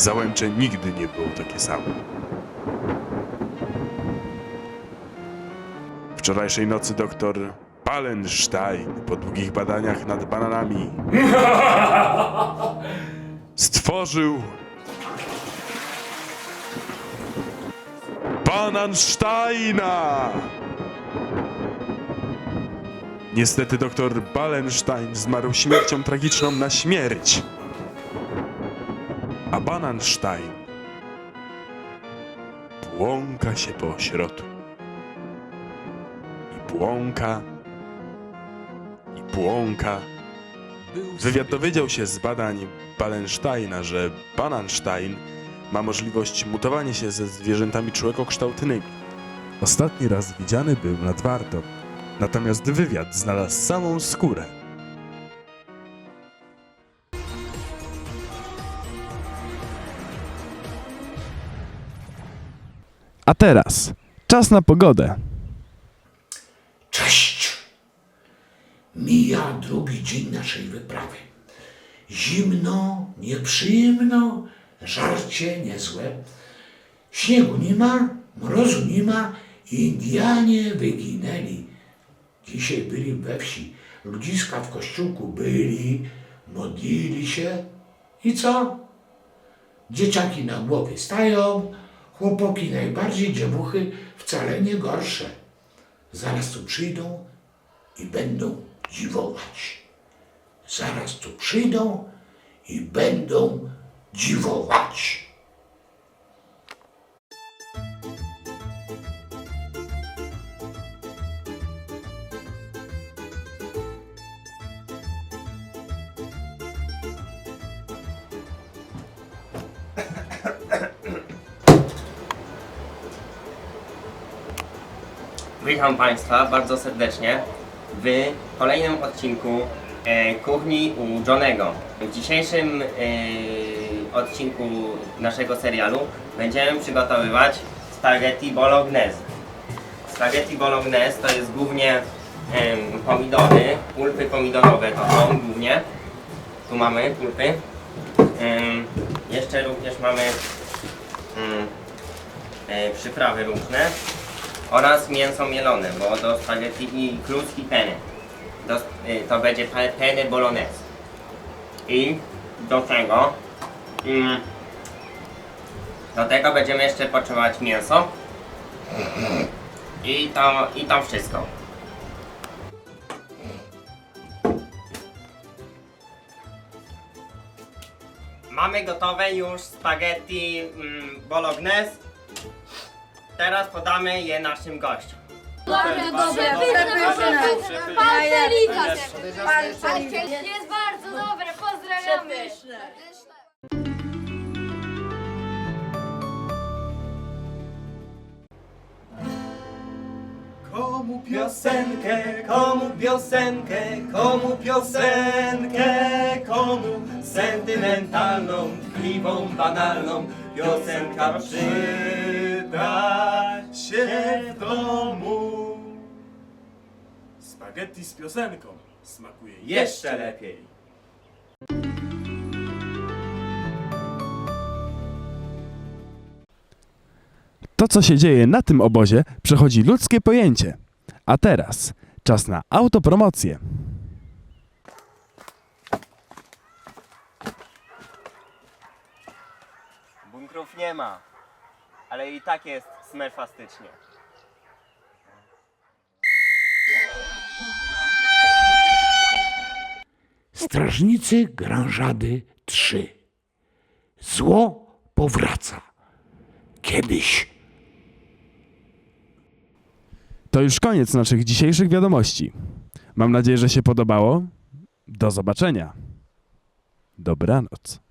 Załęcze nigdy nie było takie samo. Wczorajszej nocy doktor Palenstein po długich badaniach nad bananami stworzył Banansteina! Niestety doktor Ballenstein zmarł śmiercią tragiczną na śmierć. A Bananstein błąka się po ośrodku. I błąka. I błąka. Wywiad dowiedział się z badań Ballensteina, że Bananstein ma możliwość mutowania się ze zwierzętami człowiekokształtnymi. Ostatni raz widziany był nad Wartą, natomiast wywiad znalazł samą skórę. A teraz czas na pogodę. Cześć! Mija drugi dzień naszej wyprawy. Zimno, nieprzyjemno, żarcie niezłe. Śniegu nie ma, mrozu nie ma, Indianie wyginęli. Dzisiaj byli we wsi, ludziska w kościółku byli, modlili się i co? Dzieciaki na głowie stają, chłopaki najbardziej, dziewuchy wcale nie gorsze. Zaraz tu przyjdą i będą dziwować. Zaraz tu przyjdą i będą dziwować. Witam Państwa bardzo serdecznie w kolejnym odcinku e, kuchni u Johnego. W dzisiejszym e, odcinku naszego serialu będziemy przygotowywać spaghetti bolognese. Spaghetti bolognese to jest głównie em, pomidory, pulpy pomidorowe to są głównie. Tu mamy pulpy. Em, jeszcze również mamy mm, e, przyprawy różne oraz mięso mielone, bo do spaghetti kluski penne. Do, y, to będzie pe- penne bolognese. I do tego mm, do tego będziemy jeszcze potrzebować mięso. I to, i to wszystko. Mamy gotowe już spaghetti mm, bolognese. Teraz podamy je naszym gościom. Bardzo dobre, przepyszne. Palcelika Jest bardzo dobre, pozdrawiamy. Komu piosenkę, komu piosenkę, komu piosenkę, komu sentymentalną, tkliwą, banalną piosenka przyda się w domu. Spaghetti z piosenką smakuje jeszcze lepiej. To, co się dzieje na tym obozie, przechodzi ludzkie pojęcie. A teraz czas na autopromocję. Bunkrów nie ma, ale i tak jest smerfastycznie. Strażnicy Grążady 3. Zło powraca. Kiedyś. To już koniec naszych dzisiejszych wiadomości. Mam nadzieję, że się podobało. Do zobaczenia. Dobranoc.